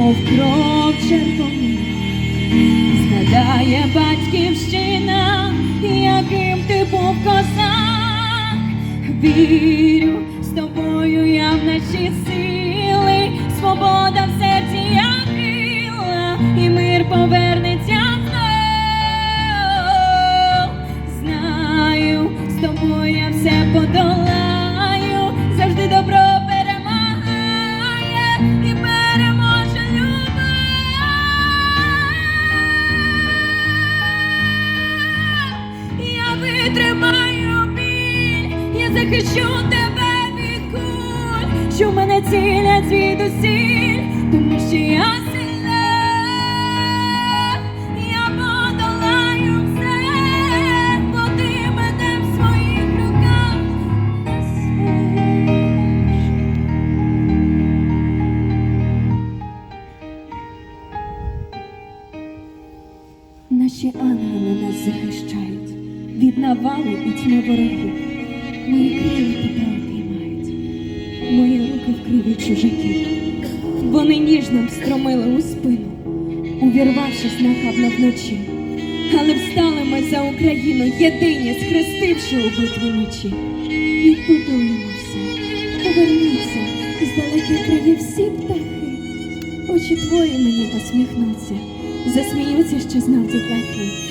мов кров червона, згадає батьківщина, яким ти був козак, вірю з тобою я в наші сили, свобода в витримаю біль, я захищу тебе від куль, що мене цілять звідусіль, тому що я сильна, я подолаю все, бо ти мене в своїх руках несеш. Наші ангели нас захищають від навали і тьми ворогів. Мої крила тебе обіймають, мої руки в криві чужаків. Вони ніжно встромили у спину, увірвавшись нахабно вночі. Але встали ми за Україну, єдині, схрестивши у битві мечі. Відбудуємо все, повернуться з далеких країв всі птахи. Очі твої мені посміхнуться, засміються, що знав дітлахи.